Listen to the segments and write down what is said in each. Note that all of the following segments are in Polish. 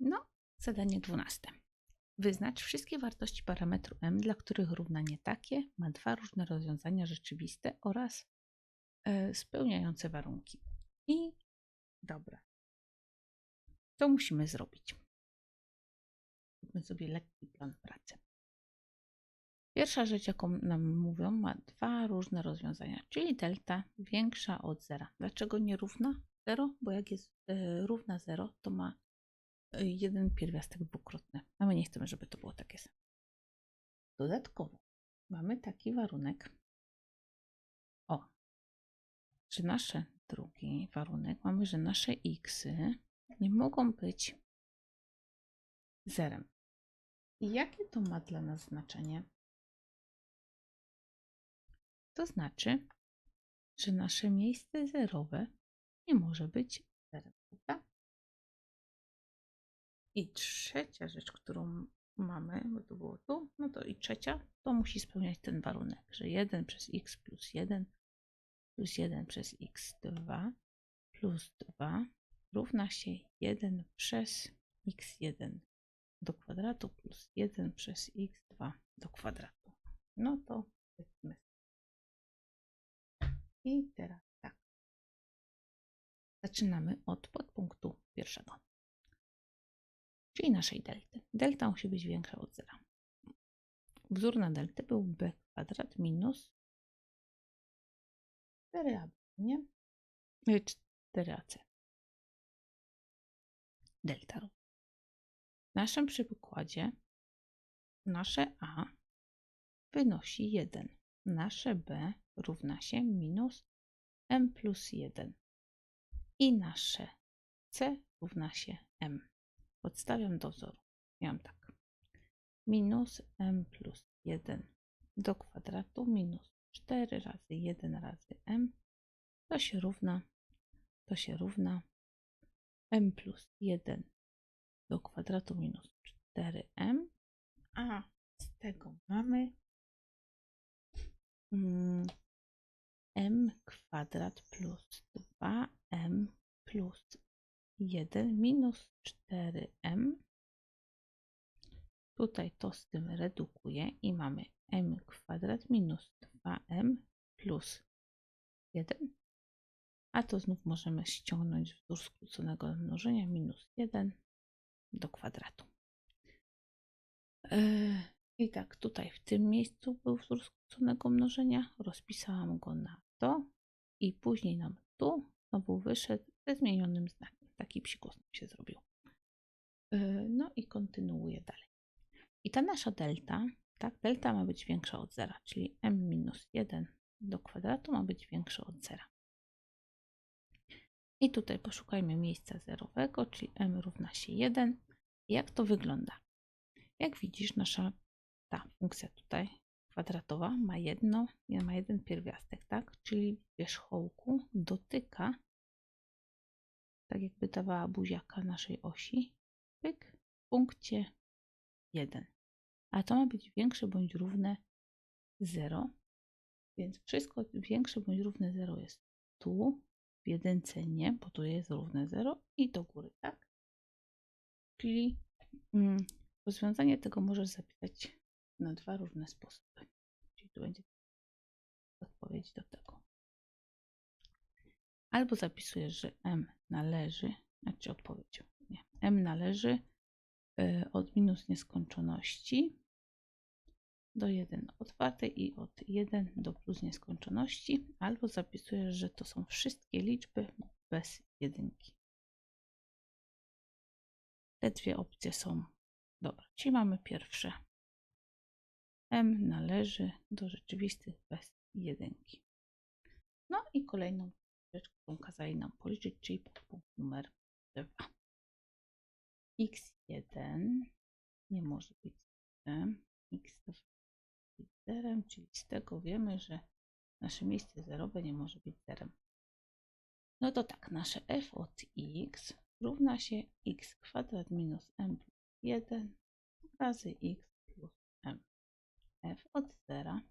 No, zadanie dwunaste. Wyznacz wszystkie wartości parametru m, dla których równanie takie ma dwa różne rozwiązania rzeczywiste oraz e, spełniające warunki. I dobra. To musimy zrobić. Zróbmy sobie lekki plan pracy. Pierwsza rzecz, jaką nam mówią, ma dwa różne rozwiązania, czyli delta większa od zera. Dlaczego nie równa 0? Bo jak jest e, równa 0, to ma jeden pierwiastek dwukrotny, a my nie chcemy, żeby to było takie samo. Dodatkowo mamy taki warunek, o, że nasze drugi warunek, mamy, że nasze xy nie mogą być zerem. I jakie to ma dla nas znaczenie? To znaczy, że nasze miejsce zerowe nie może być zerem, prawda? I trzecia rzecz, którą mamy, bo to było tu, no to i trzecia, to musi spełniać ten warunek, że 1 przez x plus 1 plus 1 przez x2 plus 2 równa się 1 przez x1 do kwadratu plus 1 przez x2 do kwadratu. No to powiedzmy. I teraz tak. Zaczynamy od podpunktu pierwszego, czyli naszej delty. Delta musi być większa od zera. Wzór na deltę był b kwadrat minus 4ab, nie? 4ac. Delta. W naszym przykładzie nasze a wynosi 1. Nasze b równa się minus m plus 1. I nasze c równa się m. Podstawiam do wzoru. Miałam tak. Minus m plus 1 do kwadratu minus 4 razy 1 razy m to się równa, to się równa m plus 1 do kwadratu minus 4m, a z tego mamy mm, m kwadrat plus 2m plus 1 minus 4m. Tutaj to z tym redukuje i mamy m kwadrat minus 2m plus 1. A to znów możemy ściągnąć wzór skróconego mnożenia minus 1 do kwadratu. Yy, I tak, tutaj w tym miejscu był wzór skróconego mnożenia. Rozpisałam go na to i później nam tu znowu wyszedł ze zmienionym znakiem. Taki psikus się zrobił. Yy, no i kontynuuję dalej. I ta nasza delta, tak, delta ma być większa od zera, czyli m minus 1 do kwadratu ma być większe od zera. I tutaj poszukajmy miejsca zerowego, czyli m równa się 1. Jak to wygląda? Jak widzisz, nasza ta funkcja tutaj kwadratowa ma jedno, ma jeden pierwiastek, tak? Czyli wierzchołku dotyka, tak jakby dawała buziaka naszej osi, pyk, w punkcie 1. A to ma być większe bądź równe 0. Więc wszystko większe bądź równe 0 jest tu, w jedynce nie, bo tu jest równe 0 i do góry, tak? Czyli mm, rozwiązanie tego możesz zapisać na dwa różne sposoby. Czyli tu będzie odpowiedź do tego. Albo zapisujesz, że m należy, znaczy odpowiedź, nie, m należy y, od minus nieskończoności do 1 otwartej i od 1 do plus nieskończoności, albo zapisujesz, że to są wszystkie liczby bez jedynki. Te dwie opcje są dobre. Czyli mamy pierwsze. M należy do rzeczywistych bez jedynki. No i kolejną rzecz, którą kazali nam policzyć, czyli podpunkt numer 2. x1 nie może być x2 zerem, czyli z tego wiemy, że nasze miejsce zerowe nie może być zerem. No to tak, nasze f od x równa się x kwadrat minus m plus 1 razy x plus m. f od zera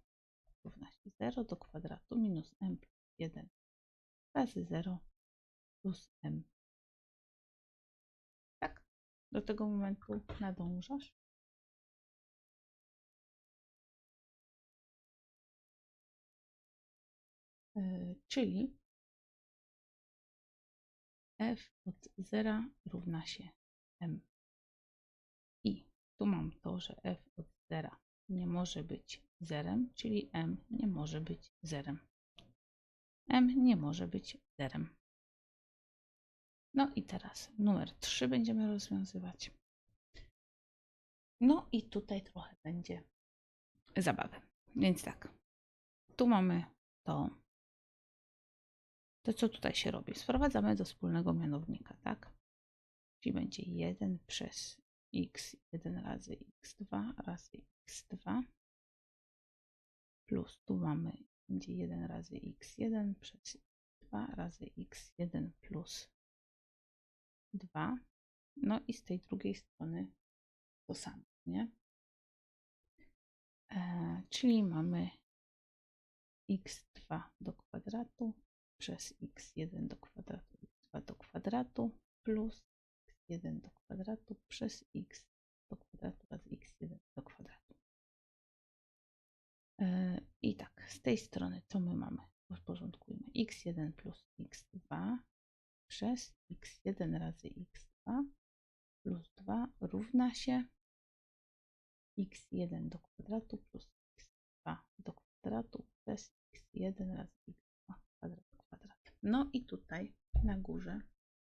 równa się 0 do kwadratu minus m plus 1 razy 0 plus m. Tak? Do tego momentu nadążasz? Yy, czyli f od 0 równa się m. I tu mam to, że f od 0 nie może być zerem, czyli m nie może być zerem. M nie może być zerem. No i teraz numer 3 będziemy rozwiązywać. No i tutaj trochę będzie zabawy. Więc tak, tu mamy to, to co tutaj się robi. Sprowadzamy do wspólnego mianownika, tak? Czyli będzie 1 przez x1 razy x2 razy x2 plus tu mamy będzie 1 razy x1 przez 2 razy x1 plus 2. No i z tej drugiej strony to samo, nie? E, czyli mamy x2 do kwadratu przez x1 do kwadratu, x2 do kwadratu plus x1 do kwadratu przez x do kwadratu razy x1 do kwadratu. E, I tak, z tej strony co my mamy? Porządkujmy x1 plus x2 przez x1 razy x2 plus 2 równa się x1 do kwadratu plus x2 do kwadratu przez x1 razy x2 kwadrat kwadrat. No i tutaj na górze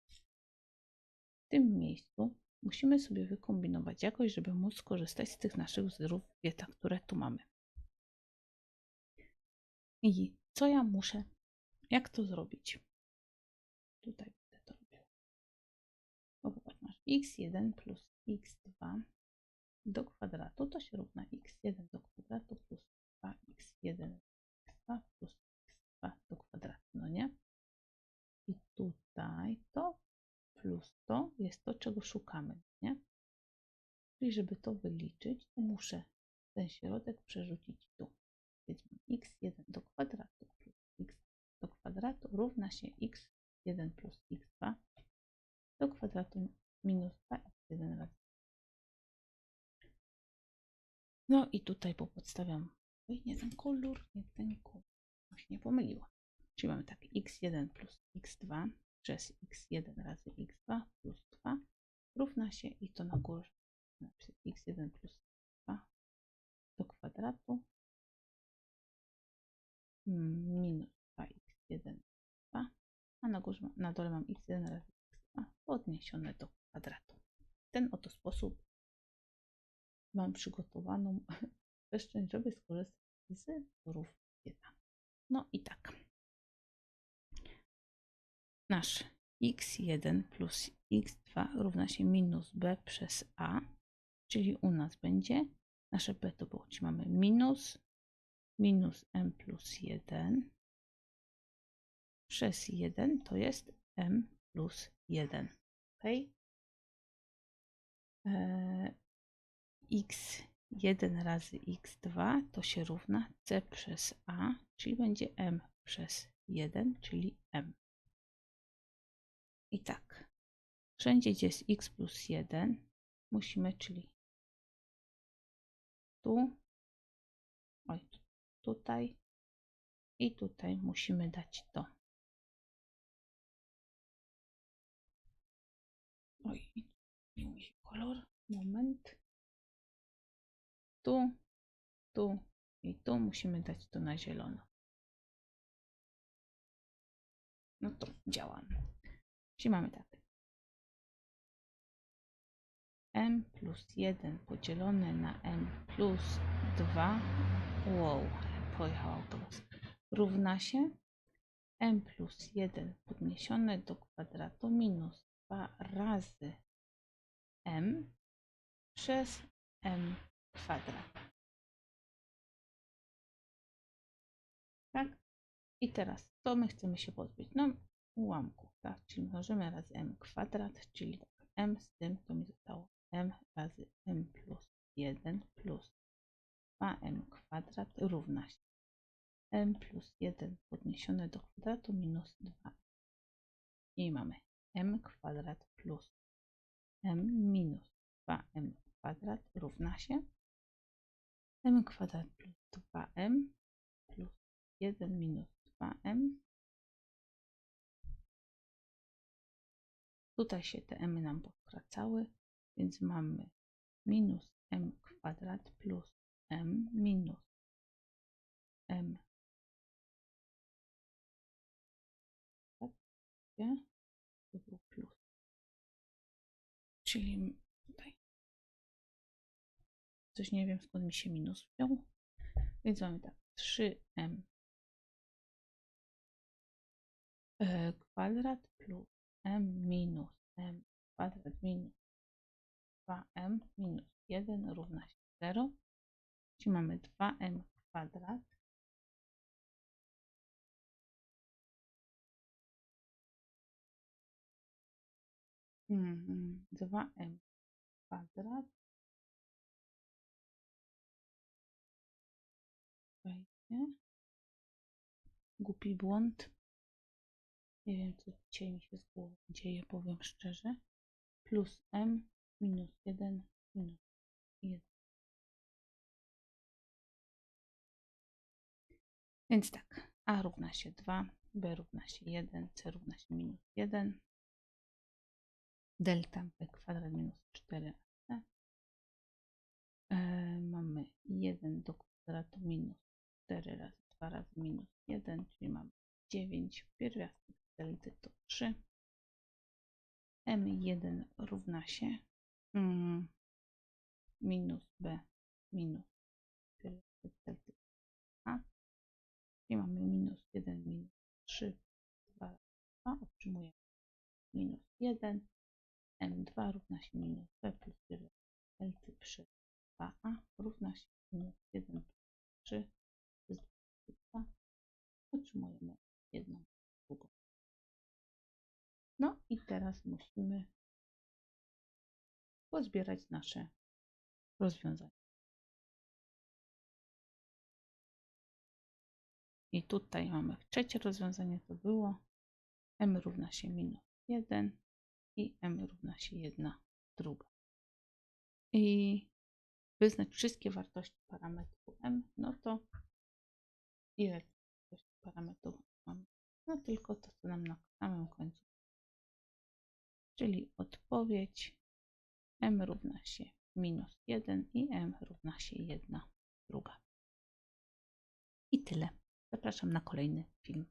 w tym miejscu musimy sobie wykombinować jakoś, żeby móc skorzystać z tych naszych wzorów wieta, które tu mamy. I co ja muszę? Jak to zrobić? Tutaj będę to robiła. Bo popatrz, masz x1 plus x2 do kwadratu, to się równa x1 do kwadratu plus 2x1 x2 plus x2 do kwadratu, no nie? I tutaj to plus to jest to, czego szukamy, nie? Czyli żeby to wyliczyć, to muszę ten środek przerzucić tu. Więc x1 do kwadratu plus x do kwadratu równa się x1 plus x2 do kwadratu minus 2x1 razy. No i tutaj popodstawiam, oj nie ten kolor, nie ten kolor, się nie pomyliła. Czyli mamy tak x1 plus x2 przez x1 razy x2 plus 2 równa się i to na górze x1 plus 2 do kwadratu minus 2x1 2, a na, górze, na dole mam x1 razy x2 podniesione do kwadratu. W ten oto sposób mam przygotowaną przestrzeń, żeby skorzystać z wzorów jedna. No i tak. Nasz x1 plus x2 równa się minus b przez a, czyli u nas będzie nasze b to było, czyli mamy minus minus m plus 1 przez 1 to jest m plus 1. Ok? E, x1 razy x2 to się równa c przez a, czyli będzie m przez 1, czyli m. I tak, wszędzie gdzie jest x plus 1 musimy, czyli tu, tutaj i tutaj musimy dać to. Oj, kolor. Moment. Tu, tu i tu musimy dać to na zielono. No to działamy. Czyli mamy tak. m plus 1 podzielone na m plus 2. Wow, pojechał autobus. Równa się m plus 1 podniesione do kwadratu minus 2 razy m przez m kwadrat. Tak? I teraz, co my chcemy się pozbyć? No, ułamków, tak? Czyli mnożymy razy m kwadrat, czyli tak, m z tym, to mi zostało m razy m plus 1 plus 2m kwadrat równa się m plus 1 podniesione do kwadratu minus 2. I mamy m kwadrat plus m minus minus 2m kwadrat równa się m kwadrat plus 2m plus 1 minus 2m. Tutaj się te m nam poskracały, więc mamy minus m kwadrat plus m minus m gdzie to był plus. Czyli tutaj coś nie wiem skąd mi się minus wziął. Więc mamy tak 3m e, kwadrat plus m minus m kwadrat minus 2m minus 1 równa się 0. Czyli mamy 2m kwadrat Mhm, 2m kwadrat Wejdzie. Głupi błąd. Nie wiem, co dzisiaj mi się z głową dzieje, powiem szczerze. Plus m minus 1 minus 1. Więc tak, a równa się 2, b równa się 1, c równa się minus 1, delta b kwadrat minus 4ac. E, mamy 1 do kwadratu minus 4 razy 2 razy minus 1, czyli mamy 9. Pierwiastek delty to 3. m1 równa się mm, minus b minus pierwiastek delty a. Czyli mamy minus 1 minus 3 2 2 otrzymujemy minus 1 m2 równa się minus b plus pierwiastek delty przy 2a równa się minus 1 plus 3 przez 2 otrzymujemy jedną drugą. No i teraz musimy pozbierać nasze rozwiązania. I tutaj mamy trzecie rozwiązanie, to było m równa się minus 1 i m równa się 1 druga. I wyznać wszystkie wartości parametru m, no to ile wartości parametrów mamy? No tylko to, co nam na samym końcu. Czyli odpowiedź m równa się minus 1 i m równa się 1 druga. I tyle. Zapraszam na kolejny film.